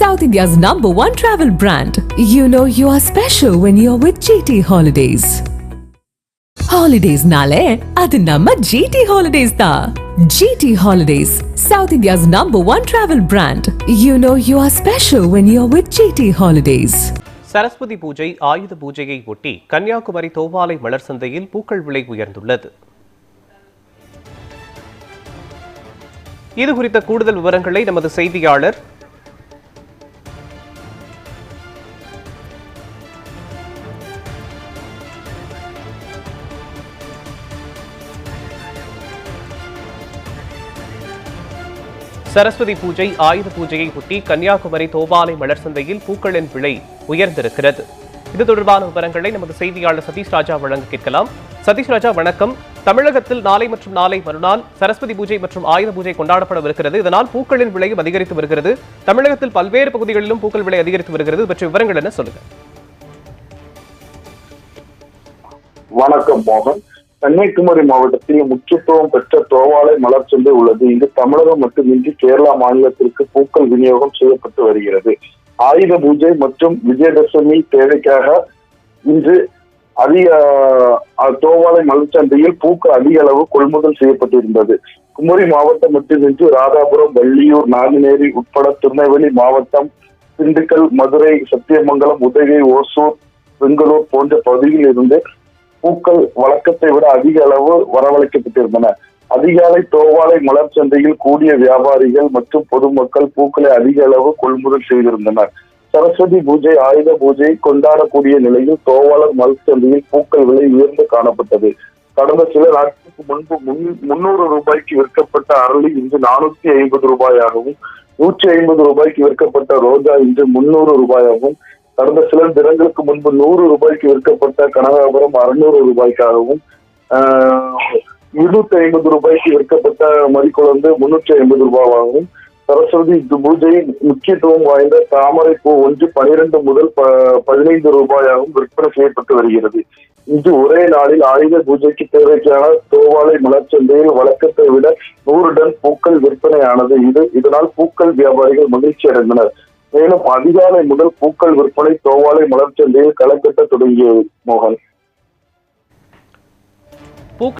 South India's number one travel brand. You know you are special when you're with GT Holidays. ஹாலிடேஸ்னாலே அது நம்ம GT holidays தான் GT holidays south India's number one travel brand you know you are special when you are with GT holidays Saraswati Puja ஆயுத பூஜையை ஒட்டி கன்னியாகுமரி தோவாலை மலர் சந்தையில் பூக்கள் விலை உயர்ந்துள்ளது இது குறித்த கூடுதல் விவரங்களை நமது செய்தியாளர் சரஸ்வதி பூஜை ஆயுத பூஜையை ஒட்டி கன்னியாகுமரி தோபாலை மலர் சந்தையில் பூக்களின் விலை உயர்ந்திருக்கிறது. இது தொடர்பான விவரங்களை நமது செய்தியாளர் சதீஷ் ராஜா வழங்க கேட்கலாம். சதீஷ் ராஜா வணக்கம். தமிழகத்தில் நாளை மற்றும் நாளை மறுநாள் சரஸ்வதி பூஜை மற்றும் ஆயுத பூஜை கொண்டாடப்படவிருக்கிறது. இதனால் பூக்களின் விலையும் அதிகரித்து வருகிறது. தமிழகத்தில் பல்வேறு பகுதிகளிலும் பூக்கள் விலை அதிகரித்து வருகிறது. பற்றிய விவரங்கள் என்ன சொல்லுங்க. வணக்கம் மோகன். கன்னியாகுமரி மாவட்டத்தில் முக்கியத்துவம் பெற்ற தோவாலை மலர் சந்தை உள்ளது. இங்கு தமிழகம் மட்டுமின்றி கேரளா மாநிலத்திற்கு பூக்கள் விநியோகம் செய்யப்பட்டு வருகிறது. ஆயுத பூஜை மற்றும் விஜயதசமி தேவைக்காக இன்று அதிக தோவாலை மலர்ச்சந்தையில் பூக்கள் அதிக அளவு கொள்முதல் செய்யப்பட்டிருந்தது. குமரி மாவட்டம் மட்டுமின்றி ராதாபுரம் வள்ளியூர் நாங்குநேரி உட்பட திருநெல்வேலி மாவட்டம் திண்டுக்கல் மதுரை சத்தியமங்கலம் உதகை ஓசூர் பெங்களூர் போன்ற பகுதியில் இருந்து பூக்கள் வழக்கத்தை விட அதிக அளவு வரவழைக்கப்பட்டிருந்தன. அதிகாலை தோவாலை மலர் சந்தையில் கூடிய வியாபாரிகள் மற்றும் பொதுமக்கள் பூக்களை அதிக அளவு கொள்முதல் செய்திருந்தனர். சரஸ்வதி பூஜை ஆயுத பூஜை கொண்டாடக்கூடிய நிலையில் தோவாளர் மலர் சந்தையில் பூக்கள் விலை உயர்ந்து காணப்பட்டது. கடந்த சில நாட்களுக்கு முன்பு முன்- முன்னூறு ரூபாய்க்கு விற்கப்பட்ட அரளி இன்று நானூத்தி ஐம்பது ரூபாயாகவும் நூற்றி ஐம்பது ரூபாய்க்கு விற்கப்பட்ட ரோஜா இன்று முன்னூறு ரூபாயாகவும் கடந்த சில தினங்களுக்கு முன்பு நூறு ரூபாய்க்கு விற்கப்பட்ட கனகாபுரம் அறுநூறு ரூபாய்க்காகவும் இருநூத்தி ஐம்பது ரூபாய்க்கு விற்கப்பட்ட மறிக்குழந்து முன்னூற்றி ஐம்பது ரூபாவாகவும் சரஸ்வதி பூஜை முக்கியத்துவம் வாய்ந்த தாமரை பூ ஒன்று பனிரெண்டு முதல் ப- பதினைந்து ரூபாயாகவும் விற்பனை செய்யப்பட்டு வருகிறது. இன்று ஒரே நாளில் ஆயுத பூஜைக்கு தேவைக்கான தோவாலை மலர்ச்சந்தையில் வழக்கத்தை விட நூறு டன் பூக்கள் விற்பனையானது. இது இதனால் பூக்கள் வியாபாரிகள் மகிழ்ச்சி அடைந்தனர் மேலும் அதிகாலை முதல் பூக்கள் விற்பனை தோவாலை மலர்ச்சந்தையில் களைக்கட்ட களை தொடங்கியது மோகன்.